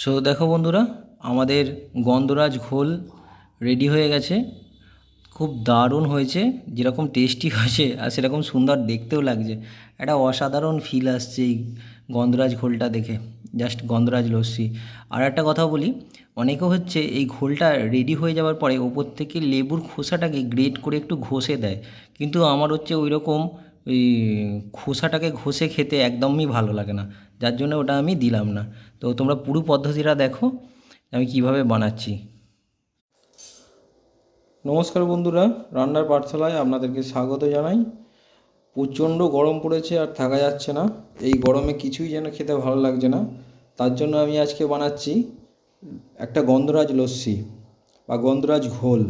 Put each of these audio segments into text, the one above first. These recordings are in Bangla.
সো দেখো বন্ধুরা, আমাদের গন্ধরাজ ঘোল রেডি হয়ে গেছে। খুব দারুণ হয়েছে, যেরকম টেস্টি হয়েছে আর সেরকম সুন্দর দেখতেও লাগছে। একটা অসাধারণ ফিল আসছে এই গন্ধরাজ ঘোলটা দেখে জাস্ট গন্ধরাজ লস্যি। আর একটা কথা বলি, অনেকে হচ্ছে এই ঘোলটা রেডি হয়ে যাওয়ার পরে ওপর থেকে লেবুর খোসাটাকে গ্রেট করে একটু ঘষে দেয়। কিন্তু আমার হচ্ছে ওই রকম ওই খোসাটাকে ঘষে খেতে একদমই ভালো লাগে না। যার জন্য ওটা আমি দিলাম না। তো তোমরা পুরো পদ্ধতিটা দেখো, আমি কীভাবে বানাচ্ছি। নমস্কার বন্ধুরা, রান্নার পাঠশালায় আপনাদেরকে স্বাগত জানাই। প্রচণ্ড গরম পড়েছে আর থাকা যাচ্ছে না। এই গরমে কিছুই যেন খেতে ভালো লাগছে না। তার জন্য আমি আজকে বানাচ্ছি একটা গন্ধরাজ লস্যি বা গন্ধরাজ ঘোল।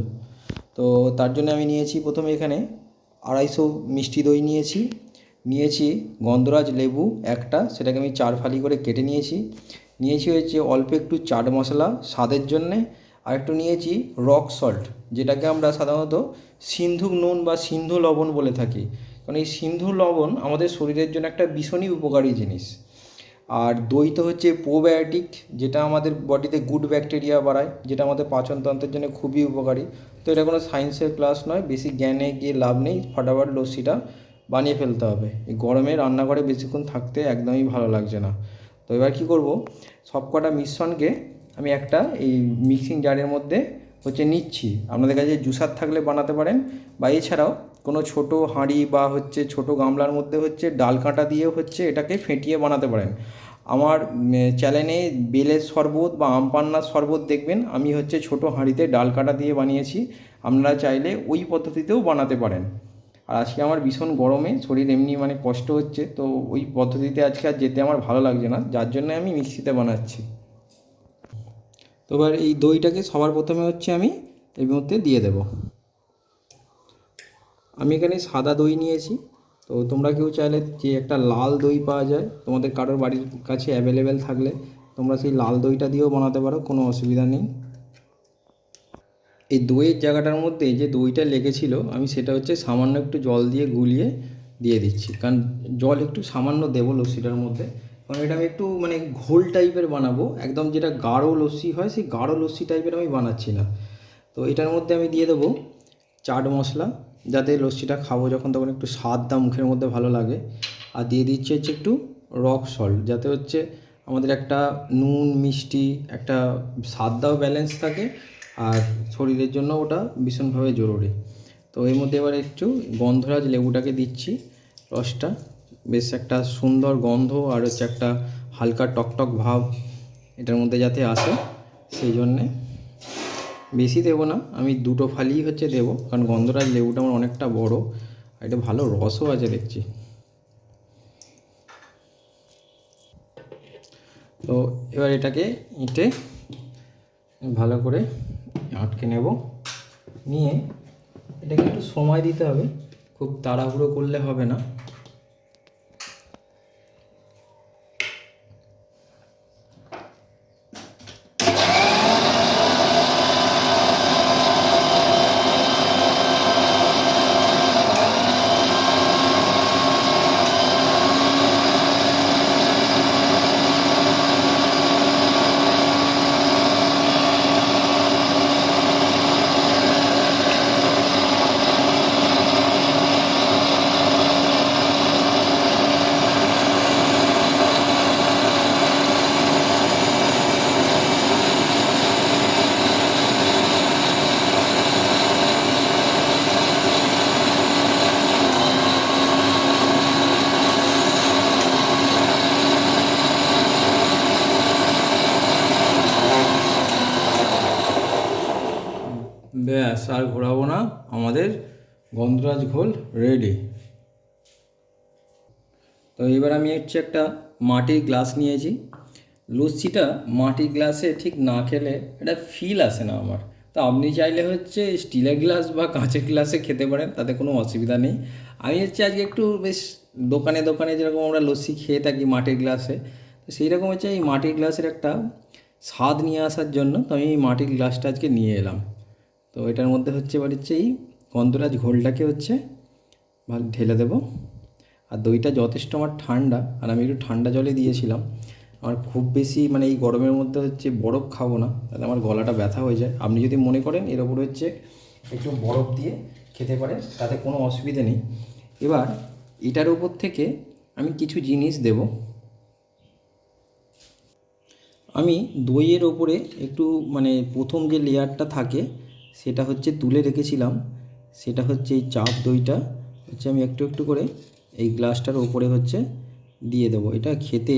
তো তার জন্য আমি নিয়েছি প্রথমে এখানে আড়াইশো মিষ্টি দই নিয়েছি। নিয়েছি গন্ধরাজ লেবু একটা, সেটাকে আমি চার ফালি করে কেটে নিয়েছি। নিয়েছি হচ্ছে অল্প একটু চাট মশলা স্বাদের জন্যে, আর একটু নিয়েছি রক সল্ট, যেটাকে আমরা সাধারণত সিন্ধু নুন বা সিন্ধু লবণ বলে থাকি। কারণ এই সিন্ধু লবণ আমাদের শরীরের জন্য একটা ভীষণই উপকারী জিনিস। আর দই তো হচ্ছে প্রোবায়োটিক, যেটা আমাদের বডিতে গুড ব্যাকটেরিয়া বাড়ায়, যেটা আমাদের পাচনতন্ত্রের জন্য খুবই উপকারী। তো এটা কোনো সায়েন্সের ক্লাস নয়, বেশি জ্ঞানে গিয়ে লাভ নেই, ফটাফট লস্যিটা বানিয়ে ফেলতে হবে। এই গরমে রান্নাঘরে বেশিক্ষণ থাকতে একদমই ভালো লাগছে না। তো এবার কী করব? সব কটা মিশ্রণকে আমি একটা এই মিক্সিং জারের মধ্যে হচ্ছে নিচ্ছি। আপনাদের কাছে জুসার থাকলে বানাতে পারেন বা এছাড়াও কোনো ছোট হাঁড়ি বা হচ্ছে ছোট গামলার মধ্যে হচ্ছে ডাল কাঁটা দিয়ে হচ্ছে এটাকে ফেটিয়ে বানাতে পারেন। আমার চ্যানেলে বেলের শরবত বা আম পান্নার শরবত দেখবেন। আমি হচ্ছে ছোট হাঁড়িতে ডাল কাটা দিয়ে বানিয়েছি। আপনারা চাইলে ওই পদ্ধতিতেও বানাতে পারেন। আর আজকে আমার ভীষণ গরমে শরীর এমনি মানে কষ্ট হচ্ছে, তো ওই পদ্ধতিতে আজকে আর যেতে আমার ভালো লাগছে না। যার জন্য আমি মিক্সিতে বানাচ্ছি। তো এবার এই দইটাকে সবার প্রথমে হচ্ছে আমি এর মধ্যে দিয়ে দেব। আমি এখানে সাদা দই নিয়েছি। তো তোমরা কেউ চাইলে যে একটা লাল দই পাওয়া যায়, তোমাদের কারোর বাড়ির কাছে অ্যাভেলেবেল থাকলে তোমরা সেই লাল দইটা দিয়েও বানাতে পারো, কোনো অসুবিধা নেই। এই দইয়ের জায়গাটার মধ্যে যে দইটা লেগেছিল, আমি সেটা হচ্ছে সামান্য একটু জল দিয়ে গুলিয়ে দিয়ে দিচ্ছি। কারণ জল একটু সামান্য দেবো লস্যিটার মধ্যে। কারণ এটা আমি একটু মানে ঘোল টাইপের বানাবো, একদম যেটা গাঢ় লস্যি হয়, সেই গাঢ় লস্যি টাইপের আমি বানাচ্ছি না। তো এটার মধ্যে আমি দিয়ে দেবো চাট মশলা যাতে লস্যিটা খাব যখন, তখন একটু স্বাদটা মুখের মধ্যে ভালো লাগে। আর দিয়ে দিচ্ছি হচ্ছে একটু রক সল্ট যাতে হচ্ছে আমাদের একটা নুন, মিষ্টি, একটা স্বাদটাও ব্যালেন্স থাকে আর শরীরের জন্য ওটা ভীষণভাবে জরুরি। তো এর মধ্যে এবার একটু গন্ধরাজ লেবুটাকে দিচ্ছি রসটা। বেশ একটা সুন্দর গন্ধ আর হচ্ছে একটা হালকা টকটক ভাব এটার মধ্যে যাতে আসে, সেই জন্যে বেশি দেবো না, আমি দুটো ফালিই হচ্ছে দেবো, কারণ গন্ধরাজ লেবুটা আমার অনেকটা বড়, আর এটা ভালো রসও আছে দেখছি। তো এবার এটাকে ইঁটে ভালো করে আটকে নেব, নিয়ে এটাকে একটু সময় দিতে হবে, খুব তাড়াহুড়ো করলে হবে না। ব্যাস, আর ঘোরাবো না। আমাদের গন্ধরাজ ঘোল রেডি তো এবার আমি হচ্ছে একটা মাটির গ্লাস নিয়েছি। লস্যিটা মাটির গ্লাসে ঠিক না খেলে এটা ফিল আসে না আমার। তো আপনি চাইলে হচ্ছে স্টিলের গ্লাস বা কাঁচের গ্লাসে খেতে পারেন, তাতে কোনো অসুবিধা নেই। আমি হচ্ছে আজকে একটু বেশ দোকানে দোকানে যেরকম আমরা লস্যি খেয়ে থাকি মাটির গ্লাসে তো সেই রকম হচ্ছে এই মাটির গ্লাসের একটা স্বাদ নিয়ে আসার জন্য তো আমি এই মাটির গ্লাসটা আজকে নিয়ে এলাম। তো এটার মধ্যে হচ্ছে এবার হচ্ছে এই গন্ধরাজ ঘোলটাকে হচ্ছে ভালো ঢেলে দেবো। আর দইটা যথেষ্ট আমার ঠান্ডা, আর আমি একটু ঠান্ডা জলে দিয়েছিলাম। আমার খুব বেশি মানে এই গরমের মধ্যে হচ্ছে বরফ খাব না, তাহলে আমার গলাটা ব্যথা হয়ে যায়। আপনি যদি মনে করেন এর ওপর হচ্ছে একটু বরফ দিয়ে খেতে পারেন, তাতে কোনো অসুবিধে নেই। এবার এটার উপর থেকে আমি কিছু জিনিস দেব। আমি দইয়ের ওপরে একটু মানে প্রথম যে লেয়ারটা থাকে সেটা হচ্ছে তুলে রেখেছিলাম। সেটা হচ্ছে এই চাপ দইটা হচ্ছে আমি একটু একটু করে এই গ্লাসটার ওপরে হচ্ছে দিয়ে দেবো। এটা খেতে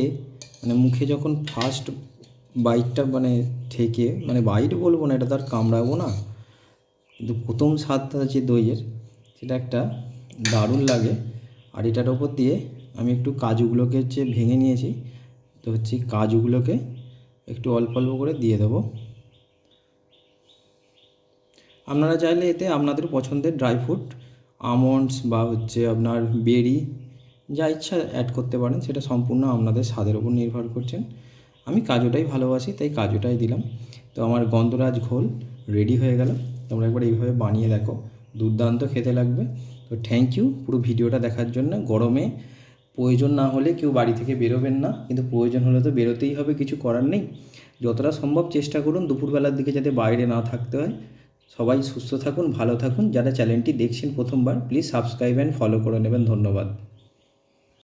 মানে মুখে যখন ফার্স্ট বাইটটা মানে থেকে মানে বাইট বলব না, এটা তো আর কামড়াবো না। কিন্তু প্রথম স্বাদটা যে দইয়ের, সেটা একটা দারুণ লাগে। আর এটার ওপর দিয়ে আমি একটু কাজুগুলোকে হচ্ছে ভেঙে নিয়েছি। তো হচ্ছে কাজুগুলোকে একটু অল্প অল্প করে দিয়ে দেবো। আপনারা চাইলে এতে আপনাদের পছন্দের ড্রাই ফ্রুট আমন্ডস বা হচ্ছে আপনার বেরি যা ইচ্ছা অ্যাড করতে পারেন, সেটা সম্পূর্ণ আপনাদের স্বাদের উপর নির্ভর করছেন আমি কাজুটাই ভালোবাসি, তাই কাজুটাই দিলাম। তো আমার গন্ধরাজ ঘোল রেডি হয়ে গেল। তোমরা একবার এইভাবে বানিয়ে দেখো। দুর্দান্ত খেতে লাগবে। তো থ্যাংক ইউ পুরো ভিডিওটা দেখার জন্য। গরমে প্রয়োজন না হলে কেউ বাড়ি থেকে বেরোবেন না। কিন্তু প্রয়োজন হলে তো বেরোতেই হবে, কিছু করার নেই। যতটা সম্ভব চেষ্টা করুন দুপুরবেলার দিকে যাতে বাইরে না থাকতে হয়। সবাই সুস্থ থাকুন, ভালো থাকুন। যারা চ্যানেলটি দেখছেন প্রথমবার প্লিজ সাবস্ক্রাইব অ্যান্ড ফলো করে নেবেন। ধন্যবাদ।